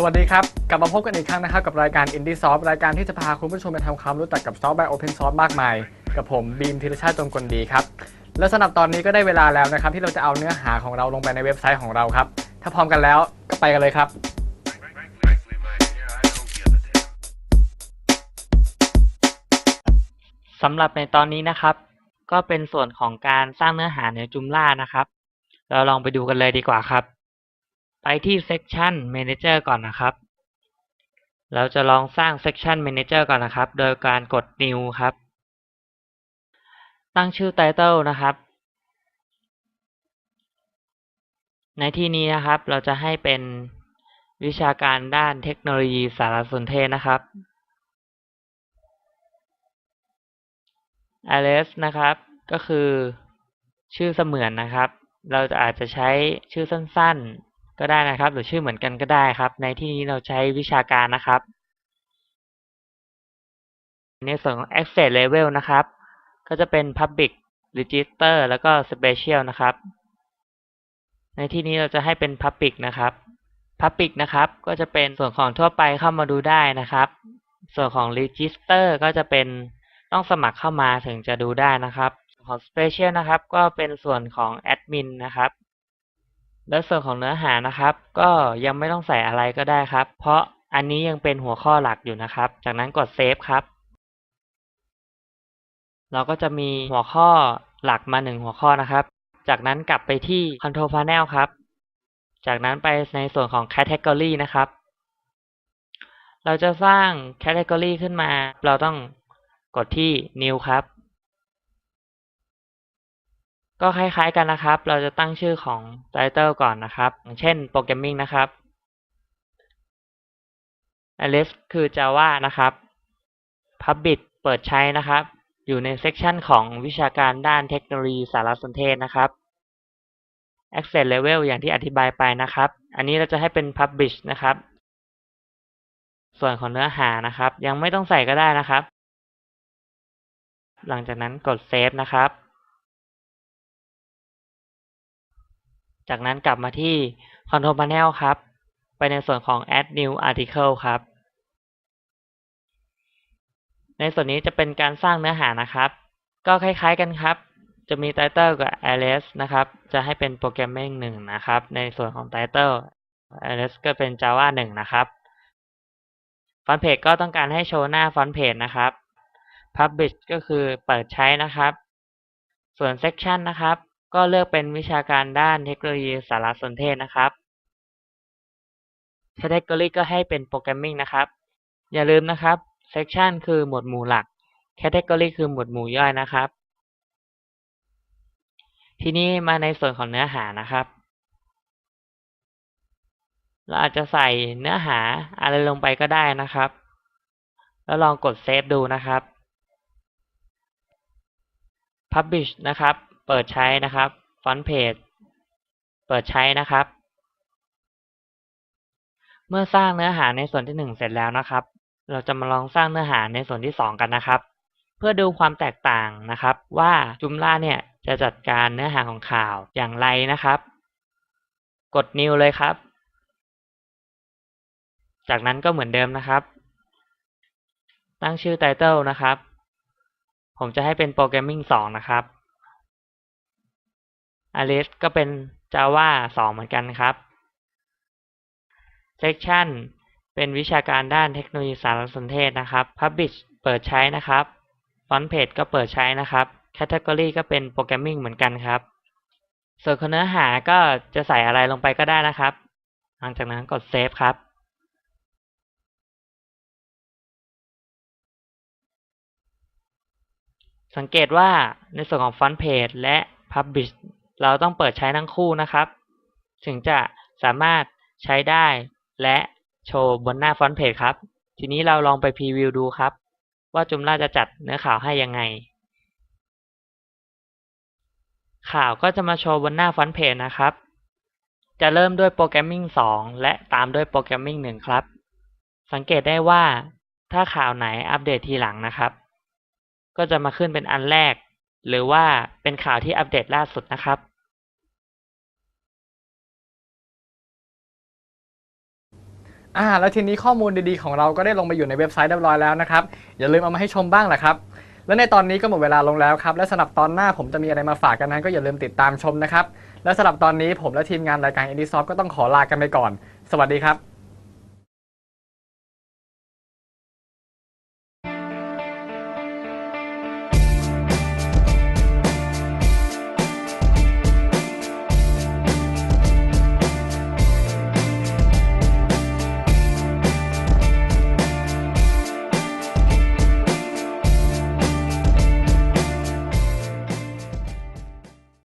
สวัสดีครับ กลับมาพบกันอีกครั้งนะครับ กับรายการ Indie Soft รายการที่จะพาคุณผู้ชมไปทำความรู้จักกับซอฟต์แวร์ Open Source มากมาย กับผมบีมธีรชาติจงกลดีครับ และสำหรับตอนนี้ก็ได้เวลาแล้วนะครับ ที่เราจะเอาเนื้อหาของเราลงไปในเว็บไซต์ของเราครับ ถ้าพร้อมกันแล้วก็ไปกันเลยครับสำหรับในตอนนี้นะครับ ก็เป็นส่วนของการสร้างเนื้อหาในจุมล่านะครับ เราลองไปดูกันเลยดีกว่าครับ ที่ Section Manager ก่อนนะครับ เราจะลองสร้าง Section Manager ก่อนนะครับ โดยการกด New ครับ ตั้งชื่อ Title นะครับ ในที่นี้นะครับ เราจะให้เป็นวิชาการด้านเทคโนโลยีสารสนเทศนะครับ alias นะครับ ก็คือชื่อเสมือนนะครับ เราจะอาจจะใช้ชื่อสั้นๆ ก็ได้นะครับ หรือชื่อเหมือนกันก็ได้ครับ ในที่นี้เราใช้วิชาการนะครับ ในส่วนของ access level นะครับ ก็จะเป็น public register แล้วก็ special นะครับ ในที่นี้เราจะให้เป็น public นะครับ public นะครับ ก็จะเป็นส่วนของทั่วไปเข้ามาดูได้นะครับ ส่วนของ register ก็จะเป็นต้องสมัครเข้ามาถึงจะดูได้นะครับ ของ Special นะครับ ก็เป็นส่วนของ Admin นะครับ และส่วนของเนื้อหานะครับ ก็ยังไม่ต้องใส่อะไรก็ได้ครับ เพราะอันนี้ยังเป็นหัวข้อหลักอยู่นะครับ จากนั้นกด Save ครับ เราก็จะมีหัวข้อหลักมาหนึ่งหัวข้อนะครับ จากนั้นกลับไปที่ Control Panel ครับ จากนั้นไปในส่วนของ Category นะครับ เราจะสร้าง Category ขึ้นมา เราต้องกดที่ New ครับ ก็คล้ายๆกันนะครับ เราจะตั้งชื่อของ Title ก่อนนะครับ อย่างเช่น Programming นะครับ alias คือ Java นะครับ Public เปิดใช้นะครับ อยู่ใน section ของวิชาการด้านเทคโนโลยีสารสนเทศนะครับ Access Level อย่างที่อธิบายไปนะครับ อันนี้เราจะให้เป็น Publish นะครับ ส่วนของเนื้อหานะครับ ยังไม่ต้องใส่ก็ได้นะครับ หลังจากนั้นกด Save นะครับ จากนั้นกลับมาที่ Control Panel ครับ ไปในส่วนของ Add New Article ครับ ในส่วนนี้จะเป็นการสร้างเนื้อหานะครับ ก็คล้ายๆกันครับ จะมี Title กับ alias นะครับ จะให้เป็น Programming 1 นะครับ ในส่วนของ Title alias ก็เป็น Java 1 นะครับ Front Page ก็ต้องการให้โชว์หน้า Front Page นะครับ Publish ก็คือเปิดใช้นะครับ ส่วน Section นะครับ ก็เลือกเป็นวิชาการด้านเทคโนโลยีสารสนเทศนะครับ Category ก็ให้เป็น Programming นะครับ อย่าลืมนะครับ Section คือหมวดหมู่หลัก Category คือหมวดหมู่ย่อยนะครับ ทีนี้มาในส่วนของเนื้อหานะครับ เราอาจจะใส่เนื้อหาอะไรลงไปก็ได้นะครับ แล้วลองกดเซฟดูนะครับ Publish นะครับ เปิดใช้นะครับ Front Page เปิดใช้นะครับ เมื่อสร้างเนื้อหาในส่วนที่หนึ่งเสร็จแล้วนะครับ เราจะมาลองสร้างเนื้อหาในส่วนที่สองกันนะครับ เพื่อดูความแตกต่างนะครับ ว่าจุมล่าเนี่ยจะจัดการเนื้อหาของข่าวอย่างไรนะครับ กด New เลยครับ จากนั้นก็เหมือนเดิมนะครับ ตั้งชื่อ Title นะครับ ผมจะให้เป็น Programming 2 นะครับ alias ก็เป็น Java 2 เหมือนกันครับ Section เป็นวิชาการด้านเทคโนโลยีสารสนเทศนะครับ Publish เปิดใช้นะครับ Front Page ก็เปิดใช้นะครับ Category ก็เป็น Programming เหมือนกันครับ ส่วนเนื้อหาก็จะใส่อะไรลงไปก็ได้นะครับ หลังจากนั้นกด Save ครับสังเกตว่าในส่วนของ Front Page และ Publish เราต้องเปิดใช้ทั้งคู่นะครับ ถึงจะสามารถใช้ได้และโชว์บนหน้า Front Page ครับ ทีนี้เราลองไปพรีวิวดูครับ ว่าจุมล่าจะจัดเนื้อข่าวให้ยังไง ข่าวก็จะมาโชว์บนหน้า Front Page นะครับ จะเริ่มด้วย Programming 2และตามด้วย Programming 1ครับ สังเกตได้ว่าถ้าข่าวไหนอัปเดตทีหลังนะครับ ก็จะมาขึ้นเป็นอันแรก หรือว่าเป็นข่าวที่อัปเดตล่าสุดนะครับอ่าแล้วทีนี้ข้อมูลดีๆของเราก็ได้ลงไปอยู่ในเว็บไซต์เรียบร้อยแล้วนะครับ อย่าลืมเอามาให้ชมบ้างแหละครับ และในตอนนี้ก็หมดเวลาลงแล้วครับ และสำหรับตอนหน้าผมจะมีอะไรมาฝากกันนั้นก็อย่าลืมติดตามชมนะครับ และสำหรับตอนนี้ผมและทีมงานรายการ Indie Soft ก็ต้องขอลากันไปก่อน สวัสดีครับ